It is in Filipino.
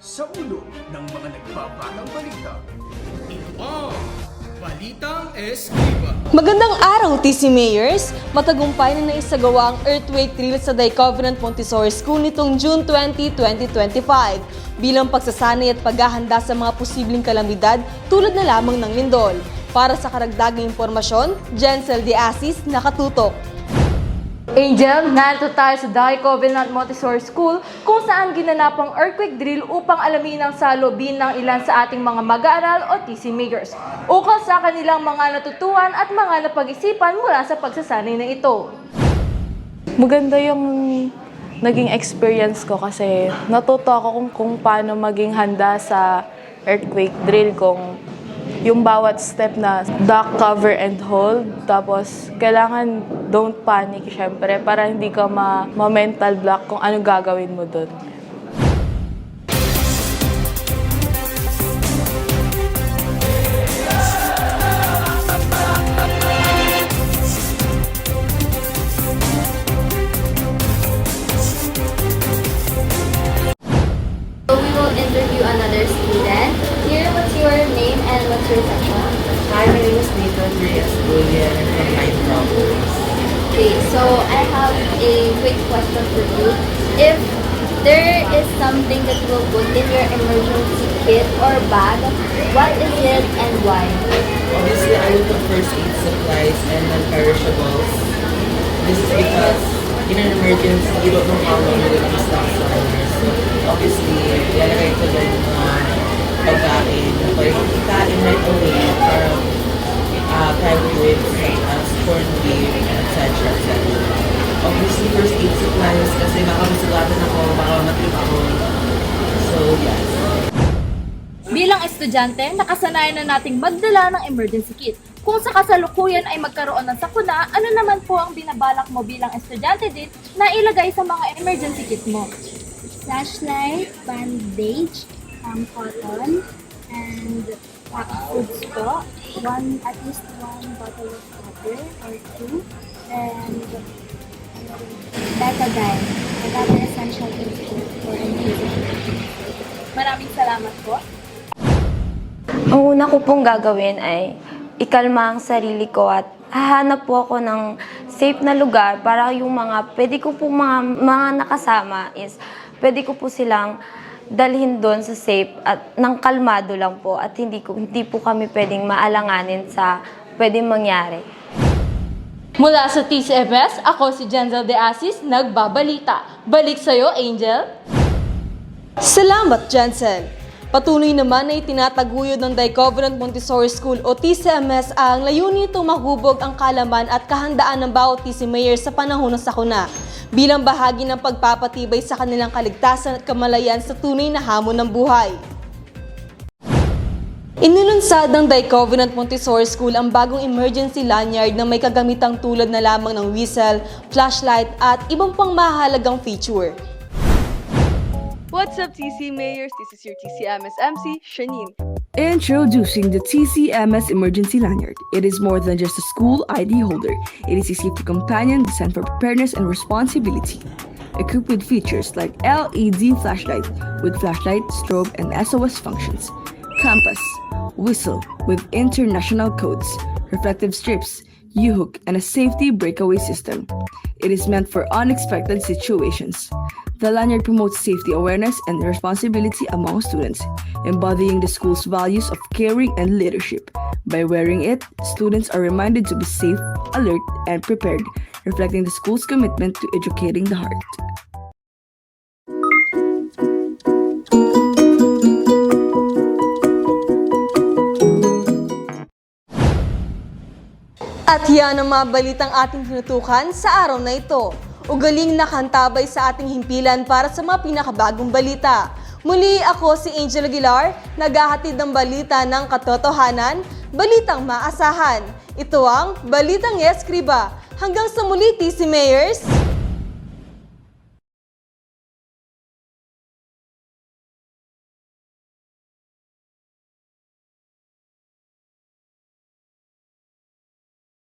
sa ulo ng mga nagbabatang balita. Ito ang Balitang Escriba. Magandang araw, TC Mayors! Matagumpay na naisagawa ang earthquake drill sa Day Covenant Montessori School nitong June 20, 2025 bilang pagsasanay at paghahanda sa mga posibleng kalamidad tulad na lamang ng lindol. Para sa karagdagang impormasyon, Jensel De Asis, nakatutok. Angel, narito tayo sa Dai Covenant Montessori School kung saan ginanap ang earthquake drill upang alamin ang salubin ng ilan sa ating mga mag-aaral o TC Makers ukol sa kanilang mga natutuhan at mga napag-isipan mula sa pagsasanay na ito. Maganda yung naging experience ko kasi natuto ako kung, kung paano maging handa sa earthquake drill kung yung bawat step na duck, cover, and hold. Tapos, kailangan don't panic, syempre, para hindi ka ma- ma-mental block kung ano gagawin mo doon. So we will interview another student. Here, what's your name and what's your section? Hi, my name is Nathan Reyes Bullion. I'm from. Okay, so I have a quick question for you. If there is something that you will put in your emergency kit or bag, what is it and why? Obviously, I will put first aid supplies and non-perishables. This is because in an emergency, you don't know how long you're going to be stuck somewhere. So, obviously, lalagay ko doon mga pagkain pwede kong ikain right away para Bilang estudyante, nakasanayan na nating magdala ng emergency kit. Kung sa kasalukuyan ay magkaroon ng sakuna, ano naman po ang binabalak mo bilang estudyante din na ilagay sa mga emergency kit mo? flashlight, bandage, um, cotton, and uh, foods po. One, at least one bottle of water or two, and betadine. Another essential po for emergency. Maraming salamat po. Ang una ko pong gagawin ay ikalma ang sarili ko at hahanap po ako ng safe na lugar para yung mga pwede ko po mga, mga nakasama is pwede ko po silang dalhin doon sa safe at ng kalmado lang po at hindi ko hindi po kami pwedeng maalanganin sa pwedeng mangyari. Mula sa TCFS, ako si Jensel De Asis, nagbabalita. Balik sa'yo, Angel! Salamat, Jensen! Patuloy naman na itinataguyod ng Day Covenant Montessori School o TCMS ang layunin itong mahubog ang kalaman at kahandaan ng bawat TC Mayor sa panahon ng sakuna bilang bahagi ng pagpapatibay sa kanilang kaligtasan at kamalayan sa tunay na hamon ng buhay. Inilunsad ng Day Covenant Montessori School ang bagong emergency lanyard na may kagamitang tulad na lamang ng whistle, flashlight at ibang pang mahalagang feature. What's up, TC Mayors? This is your TCMS MC, Shanine. Introducing the TCMS Emergency Lanyard. It is more than just a school ID holder. It is a safety companion designed for preparedness and responsibility. Equipped with features like LED flashlight with flashlight, strobe, and SOS functions, compass, whistle with international codes, reflective strips, U-hook, and a safety breakaway system. It is meant for unexpected situations. The lanyard promotes safety awareness and responsibility among students, embodying the school's values of caring and leadership. By wearing it, students are reminded to be safe, alert, and prepared, reflecting the school's commitment to educating the heart. At yan ang mga balitang ating tinutukan sa araw na ito. Ugaling nakantabay sa ating himpilan para sa mga pinakabagong balita. Muli ako si Angel Aguilar, naghahatid ng balita ng katotohanan, balitang maasahan. Ito ang Balitang Escriba. Hanggang sa muli, TC Mayors!